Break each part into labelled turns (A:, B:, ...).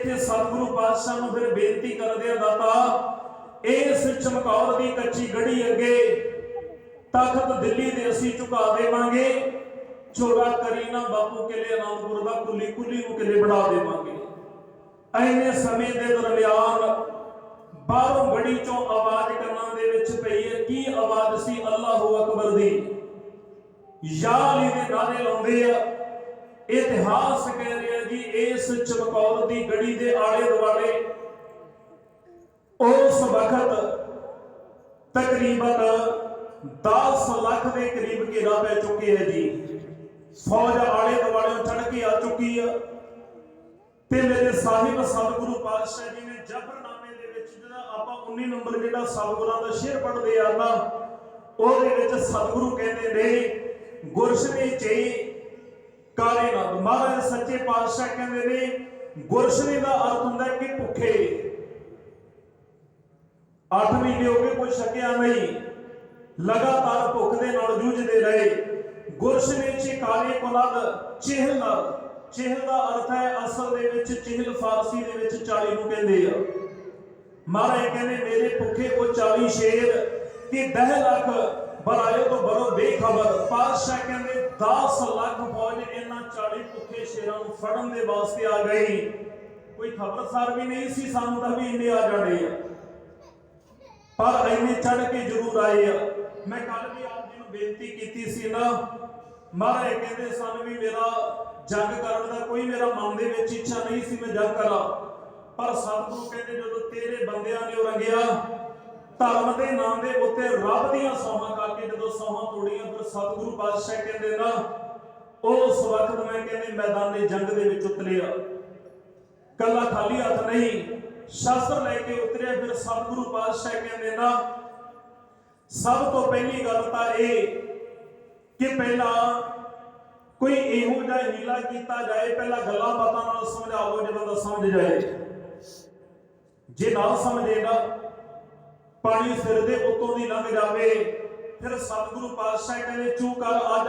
A: ਇੱਥੇ ਸਤਿਗੁਰੂ ਪਾਤਸ਼ਾਹ ਨੂੰ ਫਿਰ ਬੇਨਤੀ ਕਰਦੇ ਆ ਦਾਤਾ ਇਸ ਚਮਕੌਰ ਦੀ ਕੱਚੀ ਗੜੀ ਅੱਗੇ ਤਖਤ ਦਿੱਲੀ ਦੇ ਅਸੀਂ ਝੁਕਾ ਦੇਵਾਂਗੇ। ਚੋਰਾ ਕਰੀ ਨਾ ਬਾਪੂ ਕਿਲੇ ਆਨੰਦਪੁਰ ਦਾ ਕੁੱਲੀ ਕੁੱਲੀ ਨੂੰ ਕਿਲੇ ਬਣਾ ਦੇਵਾਂਗੇ। ਐਨੇ ਸਮੇਂ ਦੇ ਦਰਮਿਆਨ ਬਾਹਰੋਂ ਗੜੀ ਚੋਂ ਆਵਾਜ਼ ਕੰਨਾਂ ਦੇ ਵਿੱਚ ਪਈ ਹੈ, ਕੀ ਆਵਾਜ਼ ਸੀ? ਅੱਲਾਹੂ ਅਕਬਰ ਦੀ। ਯਾ ਅਲੀ ਦੇ ਨਾਰੇ ਲਾਉਂਦੇ ਆ। ਇਤਿਹਾਸ ਕਹਿ ਰਿਹਾ ਜੀ, ਇਸ ਚਮਕੌਰ ਦੀ ਗੜੀ ਦੇ ਆਲੇ ਦੁਆਲੇ ਉਸ ਵਕਤ ਤਕਰੀਬਨ 10 ਲੱਖ ਦੇ ਕਰੀਬ ਘੇਰਾ ਪੈ ਚੁੱਕੇ ਹੈ ਜੀ। ਫੌਜ ਆਲੇ ਦੁਆਲੇ ਚੜ ਕੇ ਆ ਚੁੱਕੀ ਆ। ਤੇ ਮੇਰੇ ਸਾਹਿਬ ਸਤਿਗੁਰੂ ਪਾਤਸ਼ਾਹ ਜੀ ਨੇ ਜਬਰਨਾਮੇ ਦੇ ਵਿੱਚ ਜਿਹੜਾ ਆਪਾਂ 19 ਨੰਬਰ ਜਿਹੜਾ ਸਤਿਗੁਰਾਂ ਦਾ ਸ਼ੇਰ ਪੜ੍ਹਦੇ ਆ ਨਾ, ਉਹਦੇ ਵਿੱਚ ਸਤਿਗੁਰੂ ਕਹਿੰਦੇ ਨੇ ਗੁਰਸ਼ਨੀ ਚੇ ਕਾਲੇ ਨਾ ਮਹਾਰਾਜ ਸੱਚੇ ਪਾਤਸ਼ਾਹ ਕਹਿੰਦੇ ਨੇ, ਗੁਰਸ਼ਨੀ ਦਾ ਅਰਥ ਹੁੰਦਾ ਹੈ ਕਿ ਭੁੱਖੇ। 8 ਮਹੀਨੇ ਹੋ ਗਏ, ਕੋਈ ਛਕਿਆ ਨਹੀਂ। ਲਗਾਤਾਰ ਭੁੱਖ ਦੇ ਨਾਲ ਜੂਝਦੇ ਰਹੇ। ਗੁਰਸ਼ਨੀ ਚ ਕਾਲੇ ਕੁਲਦ ਚਿਹਲ ਚਿਹਲ ਦਾ ਅਰਥ ਹੈ ਅਸਲ ਦੇ ਵਿੱਚ ਚਿਹਲ ਫਾਰਸੀ ਦੇ ਵਿੱਚ 40 ਨੂੰ ਕਹਿੰਦੇ ਆ। ਮਹਾਰਾਜ ਕਹਿੰਦੇ, ਮੇਰੇ ਭੁੱਖੇ ਕੋ 40 ਸ਼ੇਰ, ਕਿ 10 ਲੱਖ ਬਰਾਇਓ ਤੋਂ ਬਰੋ ਬੇਖਬਰ ਪਾਤਸ਼ਾਹ ਕਹਿੰਦੇ 10 ਲੱਖ ਫੌਜ ਇਹਨਾਂ 40 ਭੁੱਖੇ ਸ਼ੇਰਾਂ ਨੂੰ ਫੜਨ ਦੇ ਵਾਸਤੇ ਆ ਗਈ। ਕੋਈ ਖਬਰਸਾਰ ਵੀ ਨਹੀਂ ਸੀ, ਸਾਨੂੰ ਤਾਂ ਵੀ ਇੰਨੇ ਆ ਜਾਣੇ ਆ। ਪਰ ਇੰਨੇ ਚੜ ਕੇ ਜ਼ਰੂਰ ਆਏ ਆ। ਮੈਂ ਕੱਲ ਵੀ ਆਪ ਜੀ ਨੂੰ ਬੇਨਤੀ ਕੀਤੀ ਸੀ ਨਾ ਮਹਾਰਾਜ ਕਹਿੰਦੇ ਸਨ ਵੀ ਮੇਰਾ ਜੰਗ ਕਰਨ ਦਾ ਕੋਈ ਮੇਰਾ ਮਨ ਦੇ ਵਿੱਚ ਇੱਛਾ ਨਹੀਂ ਸੀ, ਮੈਂ ਜੰਗ ਕਰਾਂ। ਪਰ ਸਤਿਗੁਰੂ ਕਹਿੰਦੇ ਜਦੋਂ ਤੇਰੇ ਬੰਦਿਆਂ ਨੇ ਉਹ ਰੰਗਿਆ ਧਰਮ ਦੇ ਨਾਮ ਦੇ ਉੱਤੇ ਰੱਬ ਦੀਆਂ ਸੌਹਾਂ ਕਰਕੇ ਜਦੋਂ ਸੌਹਾਂ ਤੋੜੀਆਂ ਫਿਰ ਸਤਿਗੁਰੂ ਪਾਤਸ਼ਾਹ ਕਹਿੰਦੇ ਨਾ ਉਸ ਵਕਤ ਮੈਂ ਕਹਿੰਦੇ ਮੈਦਾਨੇ ਜੰਗ ਦੇ ਵਿੱਚ ਉਤਰਿਆ। ਕੱਲਾ ਖਾਲੀ ਹੱਥ ਨਹੀਂ, ਸ਼ਸਤਰ ਲੈ ਕੇ ਉਤਰਿਆ, ਫਿਰ ਸਤਿਗੁਰੂ ਪਾਤਸ਼ਾਹ ਕਹਿੰਦੇ ਨਾ ਸਭ ਤੋਂ ਪਹਿਲੀ ਗੱਲ ਤਾਂ ਇਹ ਕਿ ਪਹਿਲਾਂ ਕੋਈ ਇਹੋ ਜਿਹਾ ਹੀਲਾ ਕੀਤਾ ਜਾਏ, ਪਹਿਲਾਂ ਗੱਲਾਂ ਬਾਤਾਂ ਨਾਲ ਸਮਝਾਓ ਜਦੋਂ ਦਾ ਸਮਝ ਜਾਏ। ਜੇ ਨਾ ਸਮਝੇਗਾ ਪਾਣੀ ਸਿਰ ਦੇ ਉੱਤੋਂ ਦੀ ਲੰਘ ਜਾਵੇ। ਫਿਰ ਸਤਿਗੁਰੂ ਪਾਤਸ਼ਾਹ ਕਹਿੰਦੇ ਚੂ ਕਰ ਆ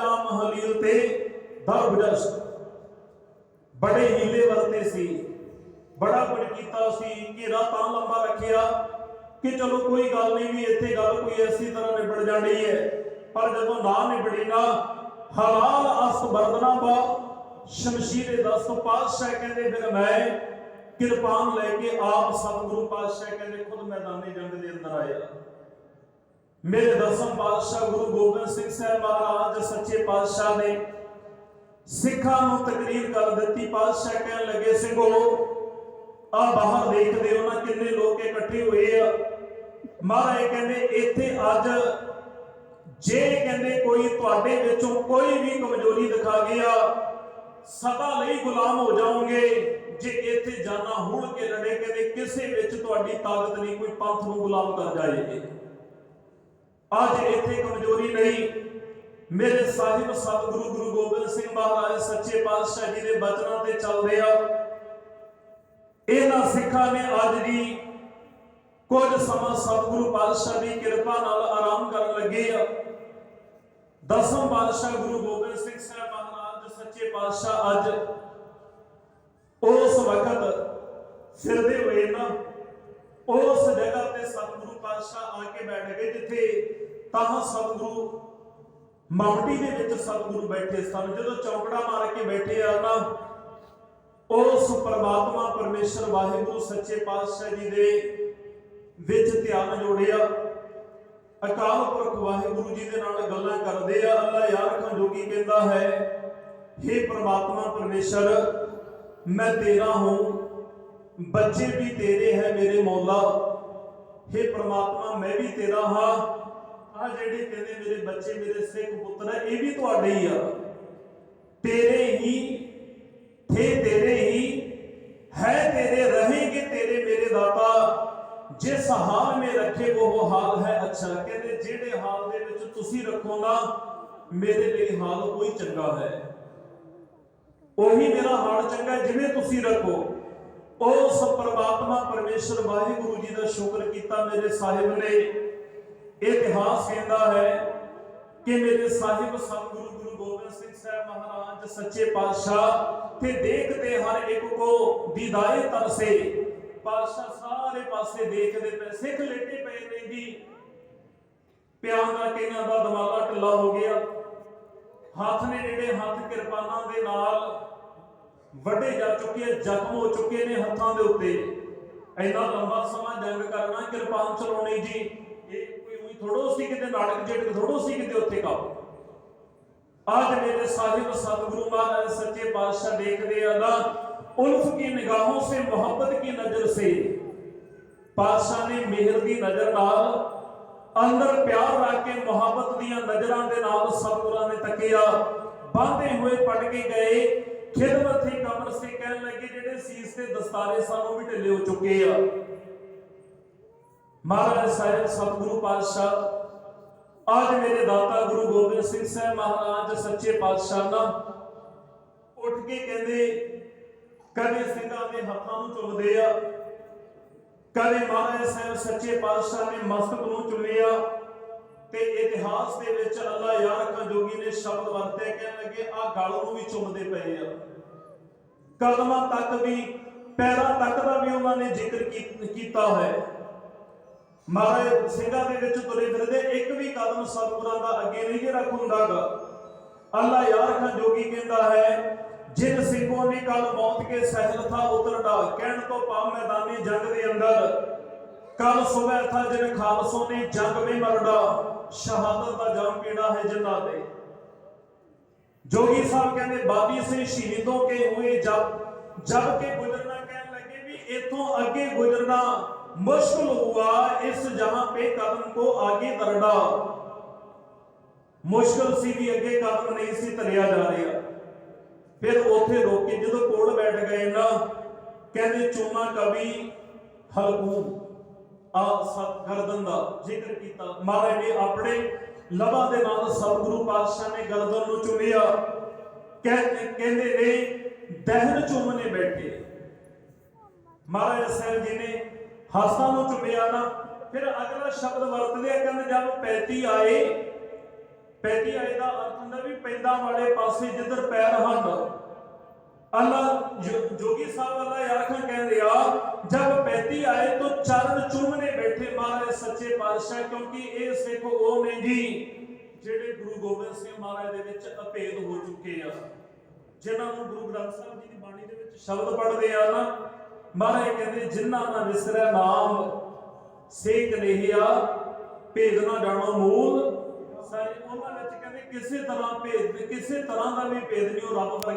A: ਤੇ ਦਰ ਬੜੇ ਹੀਲੇ ਵਰਤੇ ਸੀ। ਬੜਾ ਕੁਝ ਕੀਤਾ ਸੀ। ਘੇਰਾ ਤਾਂ ਲੰਬਾ ਰੱਖਿਆ ਕਿ ਚਲੋ ਕੋਈ ਗੱਲ ਨਹੀਂ ਵੀ ਇੱਥੇ ਗੱਲ ਕੋਈ ਐਸੀ ਤਰ੍ਹਾਂ ਨਿਬੜ ਜਾਣੀ ਹੈ। ਪਰ ਜਦੋਂ ਨਾ ਨਿਬੜੀ ਨਾ, ਹਲਾਲ ਅਸ ਬਰਦਨਾ ਬਾ ਸ਼ਮਸ਼ੀਰੇ ਦਸ ਪਾਤਸ਼ਾਹ ਕਹਿੰਦੇ, ਫਿਰ ਮੈਂ ਕਿਰਪਾਨ ਲੈ ਕੇ ਆਪ ਸਤਿਗੁਰੂ ਪਾਤਸ਼ਾਹ ਕਹਿੰਦੇ, ਖੁਦ ਮੈਦਾਨੇ ਜੰਗ ਦੇ ਅੰਦਰ ਆਇਆ। ਮੇਰੇ ਦਸਮ ਪਾਤਸ਼ਾਹ ਗੁਰੂ ਗੋਬਿੰਦ ਸਿੰਘ ਸਾਹਿਬ ਮਹਾਰਾਜ, ਸੱਚੇ ਪਾਤਸ਼ਾਹ ਨੇ ਸਿੱਖਾਂ ਨੂੰ ਤਕਰੀਰ ਕਰ ਦਿੱਤੀ। ਪਾਤਸ਼ਾਹ ਕਹਿਣ ਲੱਗੇ, ਸਿੰਘੋ ਆ ਬਾਹਰ ਦੇਖਦੇ ਹੋ ਨਾ ਕਿੰਨੇ ਲੋਕ ਇਕੱਠੇ ਹੋਏ ਆ। ਮਹਾਰਾਜ ਕਹਿੰਦੇ, ਇੱਥੇ ਅੱਜ ਜੇ ਕਹਿੰਦੇ ਕੋਈ ਤੁਹਾਡੇ ਵਿੱਚੋਂ ਕੋਈ ਵੀ ਕਮਜ਼ੋਰੀ ਦਿਖਾ ਗਿਆ, ਸਦਾ ਲਈ ਗੁਲਾਮ ਹੋ ਜਾਓਗੇ। ਜੇ ਜਾਨਾ ਹੁੜ ਲੜੇ ਕਹਿੰਦੇ ਕਿਸੇ ਵਿੱਚ ਤੁਹਾਡੀ ਤਾਕਤ ਨਹੀਂ, ਕੋਈ ਪੰਥ ਨੂੰ ਗੁਲਾਮ ਕਰ ਜਾਏਗੀ। ਅੱਜ ਇੱਥੇ ਕਮਜ਼ੋਰੀ ਨਹੀਂ। ਮੇਰੇ ਸਾਹਿਬ ਸਤਿਗੁਰੂ ਗੁਰੂ ਗੋਬਿੰਦ ਸਿੰਘ ਮਹਾਰਾਜ ਸੱਚੇ ਪਾਤਸ਼ਾਹ ਜੀ ਦੇ ਬਚਨਾਂ ਤੇ ਚੱਲਦੇ ਆ। ਇਹਨਾਂ ਸਿੱਖਾਂ ਨੇ ਅੱਜ ਦੀ ਕੁਝ ਸਮਾਂ ਸਤਿਗੁਰੂ ਪਾਤਸ਼ਾਹ ਦੀ ਕਿਰਪਾ ਨਾਲ ਆਰਾਮ ਕਰਨ ਲੱਗੇ ਆ। ਦਸਮ ਪਾਤਸ਼ਾਹ ਗੁਰੂ ਗੋਬਿੰਦ ਸਿੰਘ ਸਾਹਿਬ ਮਹਾਰਾਜ, ਸੱਚੇ ਪਾਤਸ਼ਾਹ ਅੱਜ ਉਸ ਵਕਤ ਫਿਰਦੇ ਹੋਏ ਨਾ, ਉਸ ਜਗ੍ਹਾ ਤੇ ਸਤਿਗੁਰੂ ਪਾਤਸ਼ਾਹ ਆ ਕੇ ਬੈਠ ਗਏ, ਜਿੱਥੇ ਤਾਂ ਸਤਿਗੁਰੂ ਮਾਵਟੀ ਦੇ ਵਿੱਚ ਸਤਿਗੁਰੂ ਬੈਠੇ ਸਨ। ਜਦੋਂ ਚੌਕੜਾ ਮਾਰ ਕੇ ਬੈਠੇ ਆ ਨਾ ਉਸ ਪਰਮਾਤਮਾ ਪਰਮੇਸ਼ਰ ਵਾਹਿਗੁਰੂ ਸੱਚੇ ਪਾਤਸ਼ਾਹ ਜੀ ਦੇ ਵਿੱਚ ਧਿਆਨ ਜੋੜਿਆ। ਅਕਾਲ ਪੁਰਖ ਵਾਹਿਗੁਰੂ ਜੀ ਦੇ ਨਾਲ ਗੱਲਾਂ ਕਰਦੇ ਆ। ਅੱਲਾ ਯਾਰ ਖਾਂ ਜੋਗੀ ਕਹਿੰਦਾ ਹੈ हे ਪ੍ਰਮਾਤਮਾ ਪਰਮੇਸ਼ਰ, ਮੈਂ ਤੇਰਾ ਹੂੰ। ਬੱਚੇ ਵੀ ਤੇਰੇ ਹੈ ਮੇਰੇ ਮੌਲਾ। हे ਪ੍ਰਮਾਤਮਾ, ਮੈਂ ਵੀ ਤੇਰਾ ਹਾਂ। ਆ ਜਿਹੜੇ ਕਹਿੰਦੇ ਮੇਰੇ ਬੱਚੇ, ਮੇਰੇ ਸਿੱਖ ਪੁੱਤਰ ਹੈ, ਇਹ ਵੀ ਤੁਹਾਡੇ ਹੀ ਆ। ਤੇਰੇ ਹੀ ਥੇ ਤੇਰੇ ਹੀ, ਹੈ ਤੇਰੇ, ਰਹੇਗੇ ਤੇਰੇ ਮੇਰੇ ਦਾਤਾ। ਜਿਸ ਹਾਲ ਮੇ ਰੱਖੇ ਉਹ ਹਾਲ ਹੈ ਅੱਛਾ। ਕਹਿੰਦੇ ਜਿਹੜੇ ਹਾਲ ਦੇ ਵਿੱਚ ਤੁਸੀਂ ਰੱਖੋ ਨਾ, ਮੇਰੇ ਲਈ ਹਾਲ ਕੋਈ ਚੰਗਾ ਹੈ। ਉਹੀ ਮੇਰਾ ਹਾਲ ਚੰਗਾ ਜਿਵੇਂ ਤੁਸੀਂ ਰੱਖੋ। ਉਸ ਪਰਮਾਤਮਾ ਪਰਮੇਸ਼ਰ ਵਾਹਿਗੁਰੂ ਜੀ ਦਾ ਸ਼ੁਕਰ ਕੀਤਾ ਮੇਰੇ ਸਾਹਿਬ ਨੇ। ਇਤਿਹਾਸ ਕਹਿੰਦਾ ਹੈ ਕਿ ਮੇਰੇ ਸਾਹਿਬ ਸਤਿਗੁਰੂ ਗੁਰੂ ਗੋਬਿੰਦ ਸਿੰਘ ਸਾਹਿਬ ਮਹਾਰਾਜ, ਸੱਚੇ ਪਾਤਸ਼ਾਹ, ਤੇ ਦੇਖਦੇ ਹਰ ਇੱਕ ਕੋ ਦੀਦਾਏ ਤਰਸੇ ਪਾਤਸ਼ਾਹ ਸਾਰੇ ਪਾਸੇ ਦੇਖਦੇ ਪਏ, ਸਿੱਖ ਲੇਟੇ ਪਏ ਨੇ ਜੀ। ਪਿਆਰ ਦਾ ਕਈਆਂ ਦਾ ਦਿਮਾਗਾ ਢਿੱਲਾ ਹੋ ਗਿਆ। ਹੱਥ ਨੇ ਜਿਹੜੇ ਹੱਥ ਕਿਰਪਾਨਾਂ ਦੇ ਨਾਲ ਵੱਡੇ ਜਾ ਚੁੱਕੇ, ਜ਼ਖਮ ਹੋ ਚੁੱਕੇ ਨੇ ਹੱਥਾਂ ਦੇ ਉੱਤੇ। ਇੰਨਾ ਲੰਬਾ ਸਮਾਂ ਜੰਗ ਕਰਨਾ ਕਿਰਪਾਨ ਚਲਾਉਣੀ ਜੀ। ਇਹ ਕੋਈ ਉਹੀ ਥੋੜੋ ਸੀ ਕਿਤੇ ਨਾਟਕ ਜਿਹੜੇ ਥੋੜੋ ਸੀ ਕਿਤੇ ਉੱਤੇ ਕਾਬੂ ਅੱਜ ਮੇਰੇ ਸਾਹਿਬ ਸਤਿਗੁਰੂ ਮਹਾਰਾਜ ਸੱਚੇ ਪਾਤਸ਼ਾਹ ਦੇਖਦੇ ਆ ਨਾ, ਉਲਫ ਕੀ ਨਿਗਾਹੋਂ ਸੇ, ਮੁਹੱਬਤ ਕੀ ਨਜ਼ਰ ਸੇ। ਪਾਤਸ਼ਾਹ ਨੇ ਮਿਹਰ ਦੀ ਨਜ਼ਰ ਨਾਲ ਅੰਦਰ ਪਿਆਰ ਰੱਖ ਕੇ ਮੁਹੱਬਤ ਦੀਆਂ ਨਜ਼ਰਾਂ ਦੇ ਨਾਲ ਸਤਿਗੁਰਾਂ ਨੇ ਤੱਕਿਆ। ਬਾਂਧੇ ਹੋਏ ਪਟ ਕੇ ਗਏ। ਖਿਦਮਤ ਹੀ ਕਮਰ ਸੇ ਕਹਿਣ ਲੱਗੇ ਜਿਹੜੇ ਸੀਸ ਤੇ ਦਸਤਾਰੇ ਸਾਨੂੰ ਵੀ ਢਿੱਲੇ ਹੋ ਚੁੱਕੇ ਆ। ਮਹਾਰਾਜ ਸਾਹਿਬ, ਸਤਿਗੁਰੂ ਪਾਤਸ਼ਾਹ ਅੱਜ ਮੇਰੇ ਦਾਤਾ ਗੁਰੂ ਗੋਬਿੰਦ ਸਿੰਘ ਸਾਹਿਬ ਮਹਾਰਾਜ, ਸੱਚੇ ਪਾਤਸ਼ਾਹ ਨਾ, ਉੱਠ ਕੇ ਕਹਿੰਦੇ, ਕਦੇ ਸਿੰਘਾਂ ਦੇ ਹੱਥਾਂ ਨੂੰ ਚੁੰਮਦੇ ਆ, ਕਦੇ ਮਹਾਰਾਜ ਸਾਹਿਬ, ਸੱਚੇ ਪਾਤਸ਼ਾਹ ਨੇ ਮਸਤਕ ਨੂੰ ਚੁੰਮਿਆ ਤੇ ਇਤਿਹਾਸ ਦੇ ਵਿੱਚ ਅੱਲਾ ਯਾਰ ਜੋਗੀ ਨੇ ਸ਼ਬਦ ਵਰਤੇ, ਕਹਿਣ ਲੱਗੇ ਆ ਗਲ ਨੂੰ ਵੀ ਚੁੰਮਦੇ ਪਏ ਆ। ਕਦਮਾਂ ਤੱਕ ਵੀ, ਪੈਰਾਂ ਤੱਕ ਦਾ ਵੀ ਉਹਨਾਂ ਨੇ ਜ਼ਿਕਰ ਕੀਤਾ ਹੈ। ਮਹਾਰਾਜ ਸਿੰਘਾਂ ਦੇ ਵਿੱਚ ਤੁਰੇ ਫਿਰਦੇ, ਇੱਕ ਵੀ ਕਦਮ ਸਤਿਗੁਰਾਂ ਦਾ ਅੱਗੇ ਨਹੀਂ ਜੇ ਰੱਖ ਅੱਲਾ ਯਾਰ ਖਾਂ ਜੋਗੀ ਕਹਿੰਦਾ ਹੈ, ਜਿਨ ਸਿੰਘੋਂ ਨੇ ਕਲ ਮੌਤ ਕੇ ਸਹਿਲ ਥਾ ਉਤਰਦਾ, ਕਹਿਣ ਤੋਂ ਪਾ ਮੈਦਾਨੀ ਜੰਗ ਦੇ ਅੰਦਰ कल सुबह था जिन खालसों ने जंग में मरना शहादत का जन्म पीना है जिन्ना ने जोगी साहब कहते बाबी से शहीदों के हुए जब जब के गुजरना कहने लगे भी इतों आगे गुजरना मुश्किल हुआ इस जहां पे कदम को आगे तरना मुश्किल सी भी अगे कदम नहीं सी तरिया जा रहा फिर उथे रोके जो कोल बैठ गए ना कहते चूमा कवि हलकूम ਆ ਸਤ ਗਰਦਨ ਦਾ ਜ਼ਿਕਰ ਕੀਤਾ। ਮਹਾਰਾਜ ਨੇ ਆਪਣੇ ਲਬਾ ਦੇ ਨਾਲ ਸਤਿਗੁਰੂ ਪਾਤਸ਼ਾਹ ਨੇ ਗਰਦਨ ਨੂੰ ਚੁੰਮਿਆ। ਕਹਿੰਦੇ ਕਹਿੰਦੇ ਨੇ, ਦਹਿਨ ਚੁੰਮਨੇ ਬੈਠੇ। ਮਹਾਰਾਜ ਸਾਹਿਬ ਜੀ ਨੇ ਹਸਤਾਂ ਨੂੰ ਚੁੰਮਿਆ ਨਾ, ਫਿਰ ਅਗਲਾ ਸ਼ਬਦ ਵਰਤਦੇ ਆ, ਕਹਿੰਦੇ ਜਦ ਪੈਤੀ ਆਏ ਪੈਤੀ ਆਏ ਦਾ ਅਰਥ ਹੁੰਦਾ ਵੀ ਪੈਂਦਾ ਵਾਲੇ ਪਾਸੇ ਜਿੱਧਰ ਪੈਰ ਹਨ। ਅੱਲਾ ਜੋਗੀ ਸਾਹਿਬ ਅੱਲਾ ਯਾਰ ਕਹਿੰਦੇ ਆ, ਜਦ ਪੈਤੀ ਆਏ ਤਾਂ ਸੱਚੇ ਪਾਤਸ਼ਾਹ ਕਿਉਂਕਿ ਇਹ ਸਿੱਖ ਉਹ ਨੇ ਜੀ ਜਿਹੜੇ ਗੁਰੂ ਗੋਬਿੰਦ ਸਿੰਘ ਮਹਾਰਾਜ ਦੇ ਵਿੱਚ ਅਭੇਦ ਹੋ ਚੁੱਕੇ ਆ। ਜਿਨ੍ਹਾਂ ਨੂੰ ਗੁਰੂ ਗ੍ਰੰਥ ਸਾਹਿਬ ਜੀ ਦੀ ਬਾਣੀ ਦੇ ਵਿੱਚ ਸ਼ਬਦ ਪੜ੍ਹਦੇ ਆ ਨਾ, ਮਹਾਰਾਜ ਕਹਿੰਦੇ, ਜਿਨ੍ਹਾਂ ਦਾ ਵਿਸਰੈ ਨਾਮ, ਸੇਕ ਲਿਆ ਭੇਦ ਨਾ ਜਾਣੋ ਮੂਲ। ਸਾਰੇ ਉਹਨਾਂ ਵਿੱਚ ਕਹਿੰਦੇ, ਕਿਸੇ ਤਰ੍ਹਾਂ ਭੇਦ, ਕਿਸੇ ਤਰ੍ਹਾਂ ਦਾ ਵੀ ਭੇਦ ਨਹੀਂ, ਉਹ ਰੱਬ ਵਰਗੇ